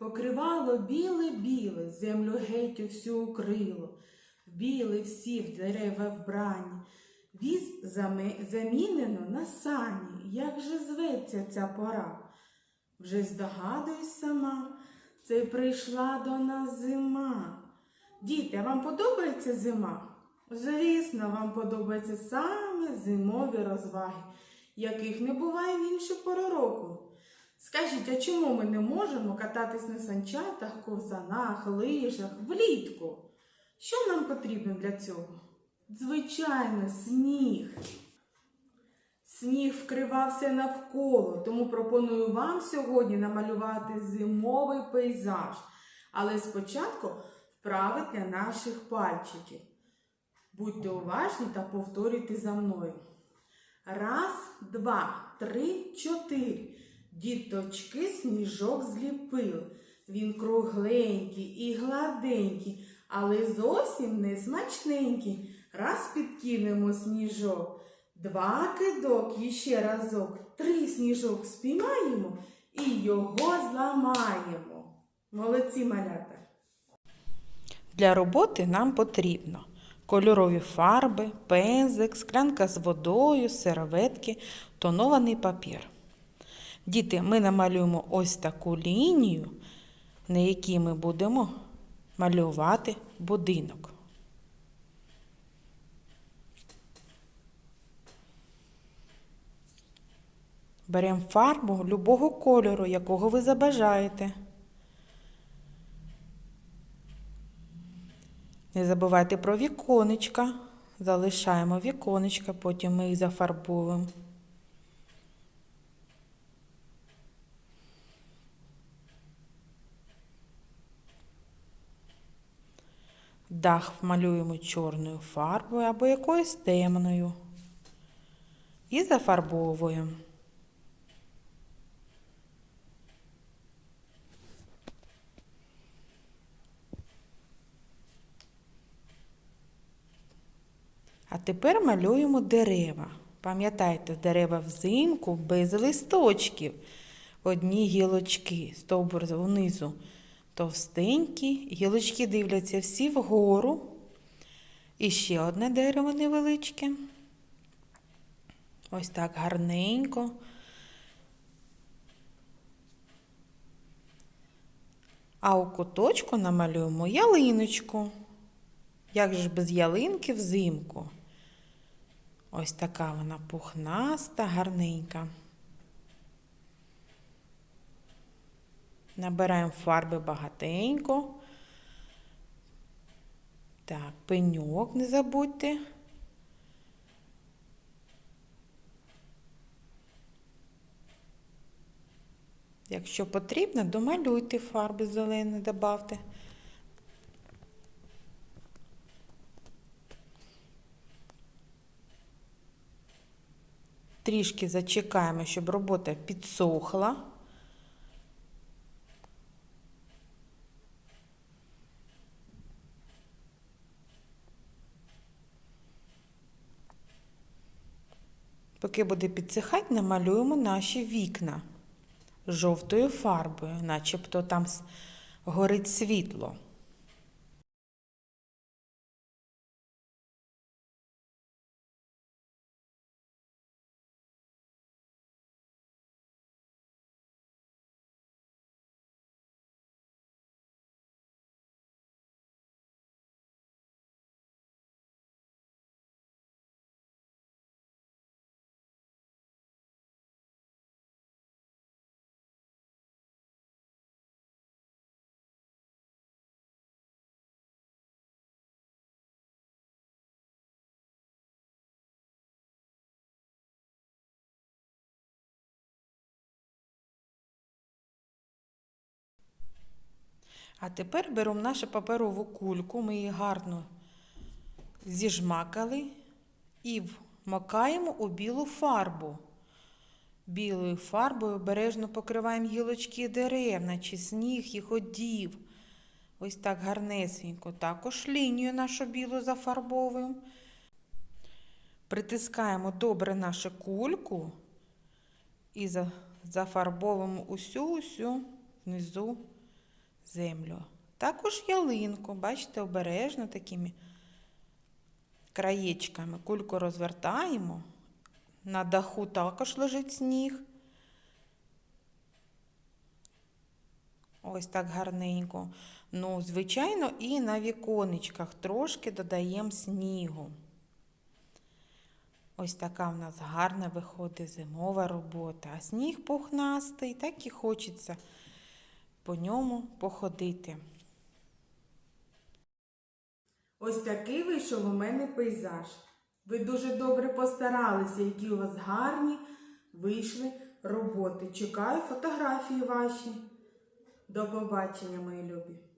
Покривало біле-біле, землю геть усю укрило, в біле всі в дерева вбрані. Віз замінено на сані, як же зветься ця пора? Вже здогадуюсь сама, це прийшла до нас зима. Діти, а вам подобається зима? Звісно, вам подобаються саме зимові розваги, яких не буває в іншу пору року. Скажіть, а чому ми не можемо кататись на санчатах, ковзанах, лижах влітку? Що нам потрібно для цього? Звичайно, сніг. Сніг вкривався навколо, тому пропоную вам сьогодні намалювати зимовий пейзаж. Але спочатку вправи для наших пальчиків. Будьте уважні та повторюйте за мною. Раз, два, три, чотири. Діточки сніжок зліпили. Він кругленький і гладенький, але зовсім не смачненький. Раз підкинемо сніжок, два кидок і ще разок, три сніжок спіймаємо і його зламаємо. Молодці малята! Для роботи нам потрібно кольорові фарби, пензик, склянка з водою, серветки, тонований папір. Діти, ми намалюємо ось таку лінію, на якій ми будемо малювати будинок. Беремо фарбу любого кольору, якого ви забажаєте. Не забувайте про віконечка. Залишаємо віконечка, потім ми їх зафарбуємо. Дах малюємо чорною фарбою або якоюсь темною. І зафарбовуємо. А тепер малюємо дерева. Пам'ятайте, дерева взимку без листочків. Одні гілочки, стовбур внизу товстенькі, гілочки дивляться всі вгору. І ще одне дерево невеличке. Ось так гарненько. А у куточку намалюємо ялиночку. Як же без ялинки взимку? Ось така вона пухнаста, гарненька. Набираємо фарби багатенько. Так, пеньок не забудьте. Якщо потрібно, домалюйте фарби зелені, добавте. Трішки зачекаємо, щоб робота підсохла. Поки буде підсихати, намалюємо наші вікна жовтою фарбою, начебто там горить світло. А тепер беремо нашу паперову кульку, ми її гарно зіжмакали і вмакаємо у білу фарбу. Білою фарбою обережно покриваємо гілочки дерев, наче сніг і ходів. Ось так гарнесенько. Також лінію нашу білу зафарбовуємо. Притискаємо добре нашу кульку і зафарбовуємо усю-усю внизу землю. Також ялинку, бачите, обережно такими краєчками. Кульку розвертаємо. На даху також лежить сніг. Ось так гарненько. Ну, звичайно, і на віконечках трошки додаємо снігу. Ось така в нас гарна виходить зимова робота. А сніг пухнастий, так і хочеться по ньому походити. Ось такий вийшов у мене пейзаж. Ви дуже добре постаралися, які у вас гарні вийшли роботи. Чекаю фотографії ваші. До побачення, мої любі.